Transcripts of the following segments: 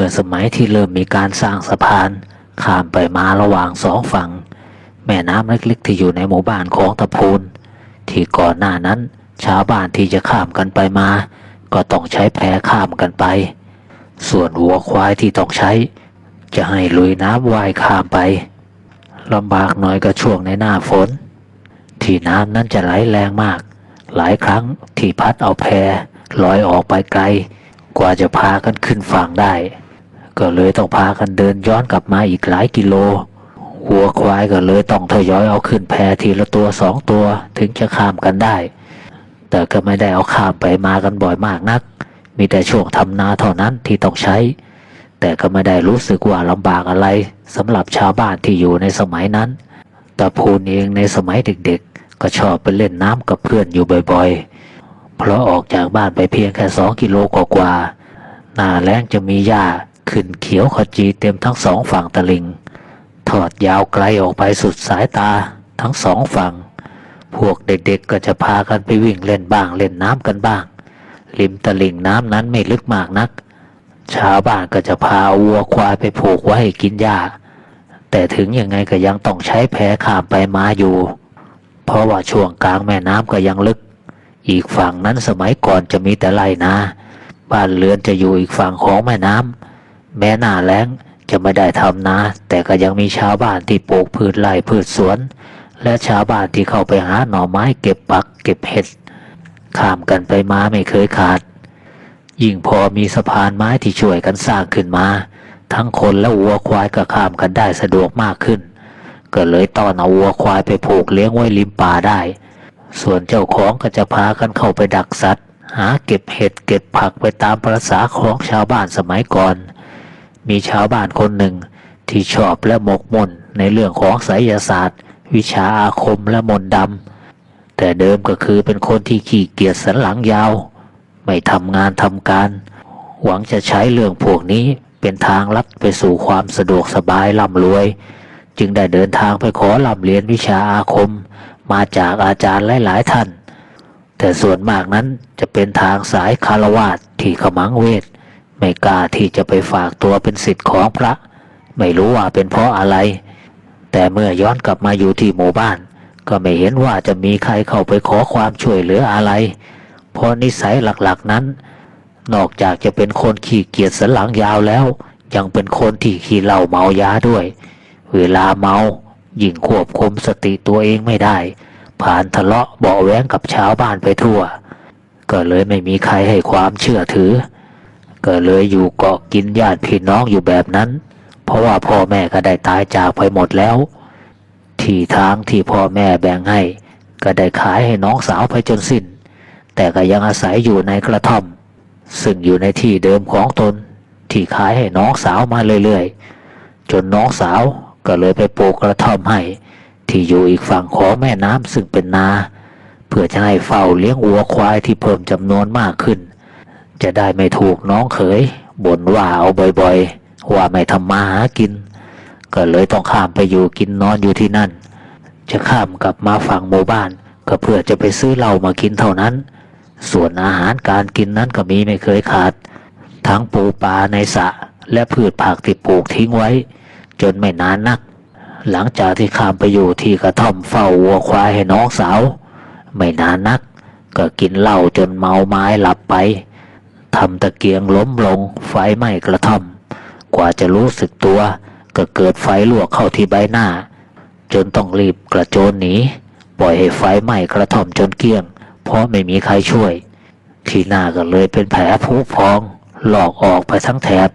มื่อสมัยที่เริ่มมีการสร้างสะพานข้ามไปมาระหว่างสองฝั่ง แม่น้ำเล็กๆที่อยู่ในหมู่บ้านของตะพูน ที่ก่อนหน้านั้นชาวบ้านที่จะข้ามกันไปมา ก็ต้องใช้แพข้ามกันไป ส่วนวัวควายที่ต้องใช้ จะให้ลุยน้ำว่ายข้ามไปลำบากหน่อยก็ช่วงในหน้าฝน ที่น้ำนั้นจะไหลแรงมาก หลายครั้งที่พัดเอาแพลอยออกไปไกล กว่าจะพากันขึ้นฝั่งได้ ก็เลยต้องพากันเดินย้อนกลับมาอีกหลายกิโลวัวควายก็เลยต้องทยอยเอาขึ้นแพทีละตัวสองตัวถึงจะข้ามกันได้ แต่ก็ไม่ได้เอาข้ามไปมากันบ่อยมากนัก มีแต่ช่วงทำนาเท่านั้นที่ต้องใช้ แต่ก็ไม่ได้รู้สึกว่าลำบากอะไรสำหรับชาวบ้านที่อยู่ในสมัยนั้นแต่พูนเองในสมัยเด็กๆ ก็ชอบไปเล่นน้ำกับเพื่อนอยู่บ่อยๆ เพราะออกจากบ้านไปเพียงแค่สองกิโลกว่าๆหน้าแล้งจะมีหญ้า ขึ้นเขียวขจีเต็มทั้งสองฝั่งตะลิง ทอดยาวไกลออกไปสุดสายตาทั้งสองฝั่ง พวกเด็กๆก็จะพากันไปวิ่งเล่นบ้างเล่นน้ำกันบ้าง ริมตลิงน้ำนั้นไม่ลึกมากนัก ชาวบ้านก็จะพาวัวควายไปผูกไว้ให้กินหญ้า แต่ถึงยังไงก็ยังต้องใช้แพข้ามไปมาอยู่ เพราะว่าช่วงกลางแม่น้ำก็ยังลึก อีกฝั่งนั้นสมัยก่อนจะมีแต่ไรนาบ้านเรือนจะอยู่อีกฝั่งของแม่น้ำ แม้หน้าแล้งจะไม่ได้ทำนา แต่ก็ยังมีชาวบ้านที่ปลูกพืชไร่พืชสวน และชาวบ้านที่เข้าไปหาหน่อไม้เก็บปัก เก็บเห็ดข้ามกันไปมาไม่เคยขาด ยิ่งพอมีสะพานไม้ที่ช่วยกันสร้างขึ้นมา ทั้งคนและวัวควายก็ข้ามกันได้สะดวกมากขึ้น ก็เลยต้อนเอาวัวควายไปผูกเลี้ยงไว้ริมป่าได้ ส่วนเจ้าของก็จะพากันเข้าไปดักสัตว์ หาเก็บเห็ดเก็บผักไปตามประษาของชาวบ้านสมัยก่อน มีชาวบ้านคนหนึ่ง ที่ชอบและหมกมุ่นในเรื่องของไสยศาสตร์ วิชาอาคมและมนต์ดำแต่เดิมก็คือเป็นคนที่ขี้เกียจสันหลังยาว ไม่ทำงานทำการ หวังจะใช้เรื่องพวกนี้เป็นทางลัดไปสู่ความสะดวกสบายร่ำรวย จึงได้เดินทางไปขอร่ำเรียนวิชาอาคม มาจากอาจารย์หลายๆท่าน แต่ส่วนมากนั้นจะเป็นทางสายคารวาสที่ขมังเวท ไม่กล้าที่จะไปฝากตัวเป็นสิทธิ์ของพระ ไม่รู้ว่าเป็นเพราะอะไร แต่เมื่อย้อนกลับมาอยู่ที่หมู่บ้าน ก็ไม่เห็นว่าจะมีใครเข้าไปขอความช่วยเหลืออะไร เพราะนิสัยหลักๆนั้น นอกจากจะเป็นคนขี้เกียจสันหลังยาวแล้ว ยังเป็นคนที่ขี้เหล้าเมายาด้วย เวลาเมายิ่งควบคุมสติตัวเองไม่ได้ ผ่านทะเลาะเบาแว้งกับชาวบ้านไปทั่ว ก็เลยไม่มีใครให้ความเชื่อถือ ก็เลยอยู่เกาะกินญาติพี่น้องอยู่แบบนั้น เพราะว่าพ่อแม่ก็ได้ตายจากไปหมดแล้ว ที่ทางที่พ่อแม่แบ่งให้ ก็ได้ขายให้น้องสาวไปจนสิ้น แต่ก็ยังอาศัยอยู่ในกระท่อม ซึ่งอยู่ในที่เดิมของตน ที่ขายให้น้องสาวมาเรื่อยๆ จนน้องสาวก็เลยไปปลูกกระท่อมให้ ที่อยู่อีกฝั่งของแม่น้ำซึ่งเป็นนา เพื่อจะให้เฝ้าเลี้ยงวัวควายที่เพิ่มจำนวนมากขึ้น จะได้ไม่ถูกน้องเขยบ่นว่าเอาบ่อยๆ ว่าไม่ทำมาหากิน ก็เลยต้องข้ามไปอยู่กินนอนอยู่ที่นั่น จะข้ามกลับมาฝั่งหมู่บ้าน ก็เพื่อจะไปซื้อเหล้ามากินเท่านั้น ส่วนอาหารการกินนั้นก็มีไม่เคยขาด ทั้งปูปลาในสระและพืชผักที่ปลูกทิ้งไว้ จนไม่นานนัก หลังจากที่ข้ามไปอยู่ที่กระท่อมเฝ้าวัวควายให้น้องสาว ไม่นานนัก ก็กินเหล้าจนเมาไม้หลับไป ทำตะเกียงล้มลงไฟไหม้กระท่อม กว่าจะรู้สึกตัว ก็เกิดไฟลวกเข้าที่ใบหน้า จนต้องรีบกระโจนหนีปล่อยให้ไฟไหม้กระท่อมจนเกลี้ยง เพราะไม่มีใครช่วย ที่หน้าก็เลยเป็นแผลผุพอง หลอกออกไปทั้งแถบ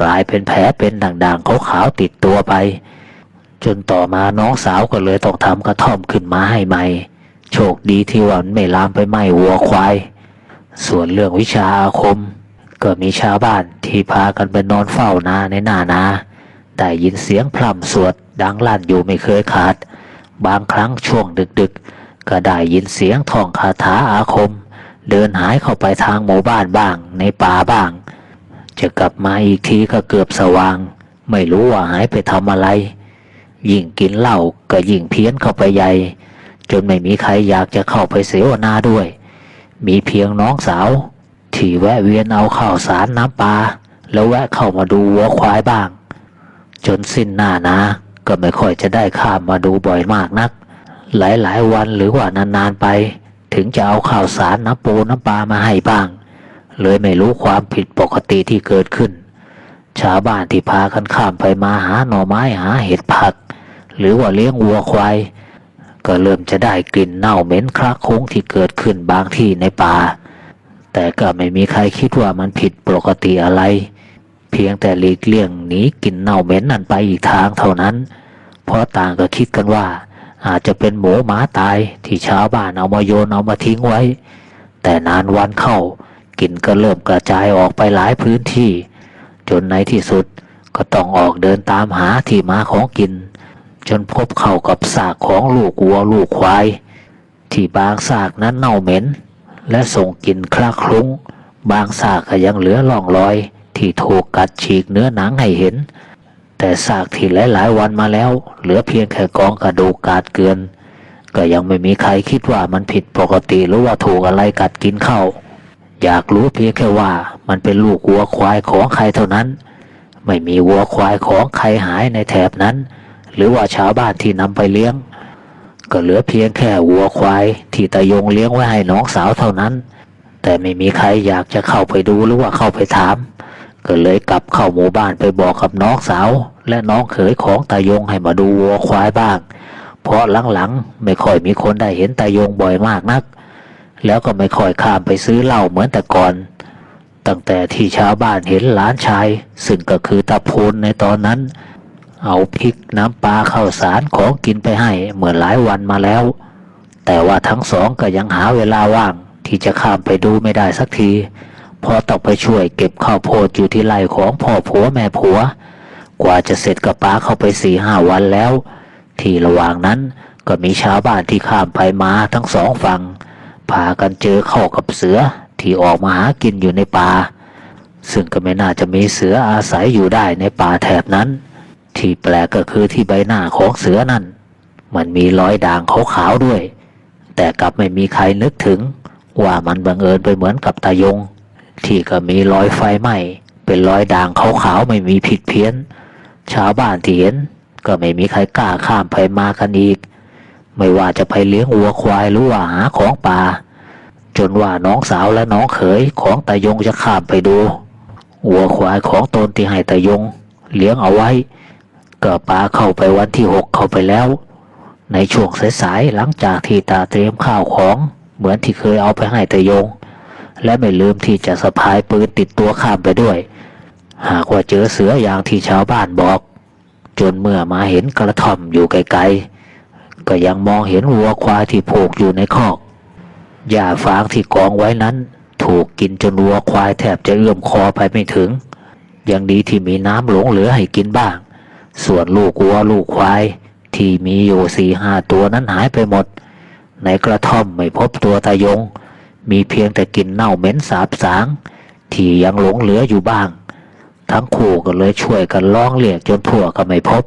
กลายเป็นแผลเป็นด่างๆขาวๆติดตัวไป จนต่อมาน้องสาวก็เลยต้องทำกระท่อมขึ้นมาให้ใหม่ โชคดีที่ว่ามันไม่ลามไปไหม้วัวควาย ส่วนเรื่องวิชาอาคม ก็มีชาวบ้านที่พากันไปนอนเฝ้านาในหน้านาได้ยินเสียงพร่ำสวดดังลั่นอยู่ไม่เคยขาด บางครั้งช่วงดึกๆ ก็ได้ยินเสียงท่องคาถาอาคม เดินหายเข้าไปทางหมู่บ้านบ้าง ในป่าบ้าง จะกลับมาอีกทีก็เกือบสว่าง ไม่รู้ว่าหายไปทำอะไร ยิ่งกินเหล้าก็ยิ่งเพี้ยนเข้าไปใหญ่ จนไม่มีใครอยากจะเข้าไปเสวนาด้วย มีเพียงน้องสาว ที่แวะเวียนเอาข้าวสารน้ำปลาแล้วแวะเข้ามาดูวัวควายบ้าง จนสิ้นหน้านาก็ไม่ค่อยจะได้ข้ามมาดูบ่อยมากนัก หลายๆวันหรือว่านานๆไป ถึงจะเอาข่าวสารน้ำปูน้ำปลามาให้บ้าง เลยไม่รู้ความผิดปกติที่เกิดขึ้น ชาวบ้านที่พากันข้ามไปมาหาหน่อไม้หาเห็ดผัก หรือว่าเลี้ยงวัวควาย ก็เริ่มจะได้กลิ่นเน่าเหม็นคลักโค้งที่เกิดขึ้นบางที่ในป่า แต่ก็ไม่มีใครคิดว่ามันผิดปกติอะไร เพียงแต่หลีกเลี่ยงหนีกลิ่นเน่าเหม็นนั่นไปอีกทางเท่านั้น เพราะต่างก็คิดกันว่า อาจจะเป็นหมูหมาตายที่ชาวบ้านเอามาโยนเอามาทิ้งไว้ แต่นานวันเข้ากลิ่นก็เริ่มกระจายออกไปหลายพื้นที่ จนในที่สุดก็ต้องออกเดินตามหาที่มาของกลิ่น จนพบเข้ากับซากของลูกวัวลูกควาย ที่บางซากนั้นเน่าเหม็น และส่งกลิ่นคลาคลุ้ง บางซากก็ยังเหลือร่องรอย ที่ถูกกัดฉีกเนื้อหนังให้เห็น แต่ซากที่หลายๆวันมาแล้ว เหลือเพียงแค่กองกระดูกกาดเกลือนก็ยังไม่มีใครคิดว่ามันผิดปกติหรือว่าถูกอะไรกัดกินเข้า อยากรู้เพียงแค่ว่ามันเป็นลูกวัวควายของใครเท่านั้น ไม่มีวัวควายของใครหายในแถบนั้น หรือว่าชาวบ้านที่นำไปเลี้ยง ก็เหลือเพียงแค่วัวควายที่ตายงเลี้ยงไว้ให้น้องสาวเท่านั้น แต่ไม่มีใครอยากจะเข้าไปดูหรือว่าเข้าไปถาม ก็เลยกลับเข้าหมู่บ้านไปบอกกับน้องสาว และน้องเขยของตายงให้มาดูวัวควายบ้าง เพราะหลังๆไม่ค่อยมีคนได้เห็นตายงบ่อยมากนัก แล้วก็ไม่ค่อยข้ามไปซื้อเหล้าเหมือนแต่ก่อน ตั้งแต่ที่ชาวบ้านเห็นหลานชาย ซึ่งก็คือตาพูนในตอนนั้น เอาพริกน้ำปลาข้าวสารของกินไปให้เมื่อหลายวันมาแล้ว แต่ว่าทั้งสองก็ยังหาเวลาว่างที่จะข้ามไปดูไม่ได้สักทีพอต้องไปช่วยเก็บข้าวโพดอยู่ที่ไร่ของพ่อผัวแม่ผัว กว่าจะเสร็จกับป้าเข้าไปสี่ห้าวันแล้ว ที่ระหว่างนั้นก็มีชาวบ้านที่ข้ามไปมาทั้งสองฝั่งพากันเจอเข้ากับเสือที่ออกมาหากินอยู่ในป่าซึ่งก็ไม่น่าจะมีเสืออาศัยอยู่ได้ในป่าแถบนั้น ที่แปลกก็คือที่ใบหน้าของเสือนั่น มันมีรอยด่างขาวๆด้วย แต่กลับไม่มีใครนึกถึง ว่ามันบังเอิญไปเหมือนกับตายง ที่ก็มีรอยไฟไหม้เป็นรอยด่างขาวๆไม่มีผิดเพี้ยน ชาวบ้านที่เห็นก็ไม่มีใครกล้าข้ามไปมากันอีก ไม่ว่าจะไปเลี้ยงวัวควายหรือว่าหาของป่า จนว่าน้องสาวและน้องเขยของตายงจะข้ามไปดูวัวควายของตนที่ให้ตายง เลี้ยงเอาไว้ ก็ปาเข้าไปวันที่หกเข้าไปแล้ว ในช่วงสายๆหลังจากที่ตาเตรียมข้าวของ เหมือนที่เคยเอาไปให้ตายง และไม่ลืมที่จะสะพายปืนติดตัวข้ามไปด้วย หากว่าเจอเสืออย่างที่ชาวบ้านบอก จนเมื่อมาเห็นกระท่อมอยู่ไกลๆก็ยังมองเห็นวัวควายที่ผูกอยู่ในคอกหญ้าฟางที่กองไว้นั้น ถูกกินจนวัวควายแทบจะเอื้อมคอไปไม่ถึง ยังดีที่มีน้ำหลงเหลือให้กินบ้าง ส่วนลูกวัวลูกควาย ที่มีอยู่สี่ห้าตัวนั้นหายไปหมด ในกระท่อมไม่พบตัวตายง มีเพียงแต่กลิ่นเน่าเหม็นสาบสาง ที่ยังหลงเหลืออยู่บ้าง ทั้งคู่ก็เลยช่วยกันร้องเรียกจนทั่วก็ไม่พบ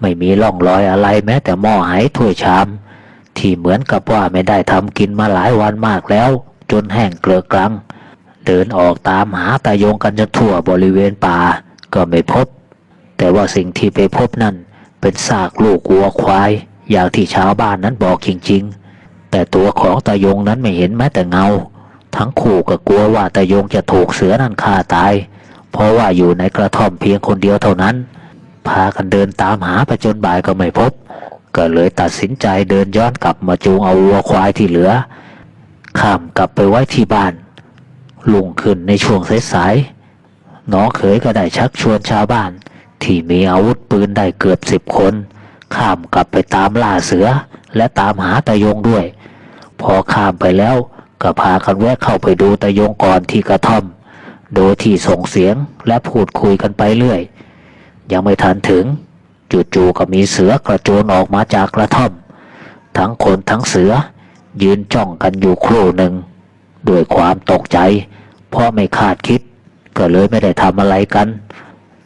ไม่มีร่องรอยอะไรแม้แต่หม้อหายถ้วยชาม ที่เหมือนกับว่าไม่ได้ทำกินมาหลายวันมากแล้ว จนแห้งเกลือกลัง เดินออกตามหาตายงกันจนทั่วบริเวณป่าก็ไม่พบ แต่ว่าสิ่งที่ไปพบนั่นเป็นซากลูกวัวควาย อย่างที่ชาวบ้านนั้นบอกจริง ๆ แต่ตัวของตายงนั้นไม่เห็นแม้แต่เงา ทั้งคู่ก็กลัวว่าตายงจะถูกเสือนั่นฆ่าตาย เพราะว่าอยู่ในกระท่อมเพียงคนเดียวเท่านั้น พากันเดินตามหาไปจนบ่ายก็ไม่พบ ก็เลยตัดสินใจเดินย้อนกลับมาจูงเอาวัวควายที่เหลือ ข้ามกลับไปไว้ที่บ้านลุงขึ้นในช่วงสายๆน้องเขยก็ได้ชักชวนชาวบ้าน ที่มีอาวุธปืนได้เกือบสิบคน ข้ามกลับไปตามล่าเสือ และตามหาตายงด้วย พอข้ามไปแล้วก็พากันแวะเข้าไปดูตายงก่อนที่กระท่อม โดยที่ส่งเสียงและพูดคุยกันไปเรื่อย ยังไม่ทันถึง จู่ๆก็มีเสือกระโจนออกมาจากกระท่อม ทั้งคนทั้งเสือ ยืนจ้องกันอยู่ครู่หนึ่งด้วยความตกใจ เพราะไม่คาดคิด ก็เลยไม่ได้ทำอะไรกัน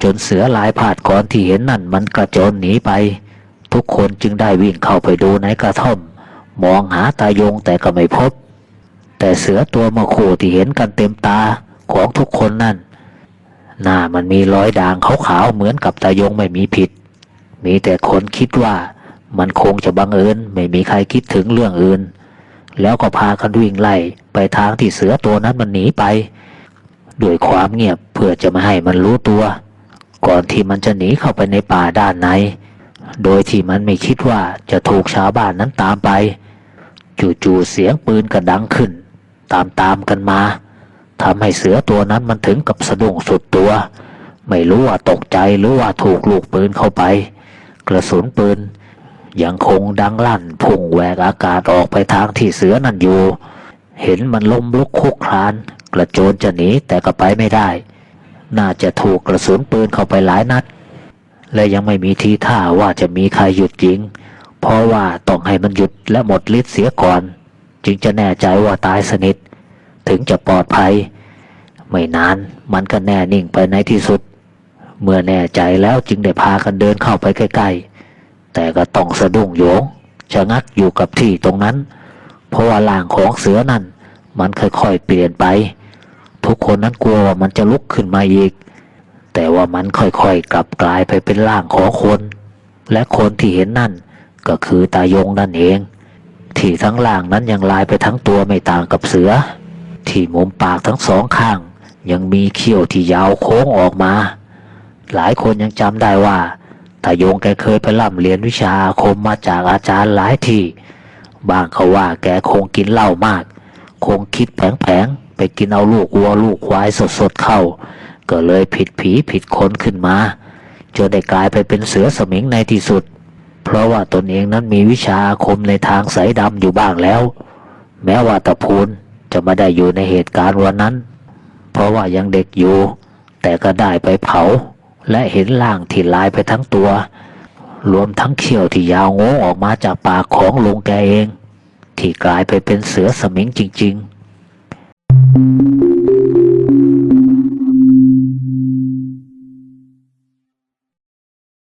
จนเสือหลายผาดก่อนที่เห็นนั่นมันกระโจนหนีไป ทุกคนจึงได้วิ่งเข้าไปดูในกระท่อม มองหาตายงแต่ก็ไม่พบ แต่เสือตัวเมื่อคู่ที่เห็นกันเต็มตาของทุกคนนั่นหน้ามันมีรอยด่างขาวๆเหมือนกับตายงไม่มีผิด มีแต่คนคิดว่ามันคงจะบังเอิญไม่มีใครคิดถึงเรื่องอื่น แล้วก็พากันวิ่งไล่ไปทางที่เสือตัวนั้นมันหนีไป ด้วยความเงียบเพื่อจะไม่ให้มันรู้ตัว ก่อนที่มันจะหนีเข้าไปในป่าด้านใน โดยที่มันไม่คิดว่าจะถูกชาวบ้านนั้นตามไป จู่ๆเสียงปืนก็ดังขึ้น ตามๆกันมาทำให้เสือตัวนั้นมันถึงกับสะดุ้งสุดตัว ไม่รู้ว่าตกใจหรือว่าถูกลูกปืนเข้าไป กระสุนปืนยังคงดังลั่นพุ่งแหวกอากาศออกไปทางที่เสือนั่นอยู่ เห็นมันล้มลุกคุกคลาน กระโจนจะหนีแต่ก็ไปไม่ได้ น่าจะถูกกระสุนปืนเข้าไปหลายนัด และยังไม่มีทีท่าว่าจะมีใครหยุดยิง เพราะว่าต้องให้มันหยุดและหมดฤทธิ์เสียก่อน จึงจะแน่ใจว่าตายสนิท ถึงจะปลอดภัย ไม่นานมันก็แน่นิ่งไปในที่สุด เมื่อแน่ใจแล้วจึงได้พากันเดินเข้าไปใกล้ๆ แต่ก็ต้องสะดุ้งโยงชะงักอยู่กับที่ตรงนั้น เพราะว่าร่างของเสือนั่นมันค่อยๆเปลี่ยนไป ทุกคนนั้นกลัวว่ามันจะลุกขึ้นมาอีก แต่ว่ามันค่อยๆกลับกลายไปเป็นร่างของคน และคนที่เห็นนั่นก็คือตายงนั่นเอง ที่ทั้งล่างนั้นยังลายไปทั้งตัวไม่ต่างกับเสือ ที่มุมปากทั้งสองข้าง ยังมีเขี้ยวที่ยาวโค้งออกมา หลายคนยังจำได้ว่าตายงแกเคยไปร่ำเรียนวิชาอาคมมาจากอาจารย์หลายที่บางเขาว่าแกคงกินเหล้ามาก คงคิดแผงๆ ไปกินเอาลูกวัวลูกควายสดๆเข้า ก็เลยผิดผีผิดคนขึ้นมาจนได้กลายไปเป็นเสือสมิงในที่สุด เพราะว่าตนเองนั้นมีวิชาอาคมในทางสายดำอยู่บ้างแล้ว แม้ว่าตะพูนจะไม่ได้อยู่ในเหตุการณ์วันนั้น เพราะว่ายังเด็กอยู่ แต่ก็ได้ไปเผา และเห็นร่างที่ลายไปทั้งตัว รวมทั้งเขี้ยวที่ยาวโงออกมาจากปากของลุงแกเอง ที่กลายไปเป็นเสือสมิงจริง ๆ Mm-hmm.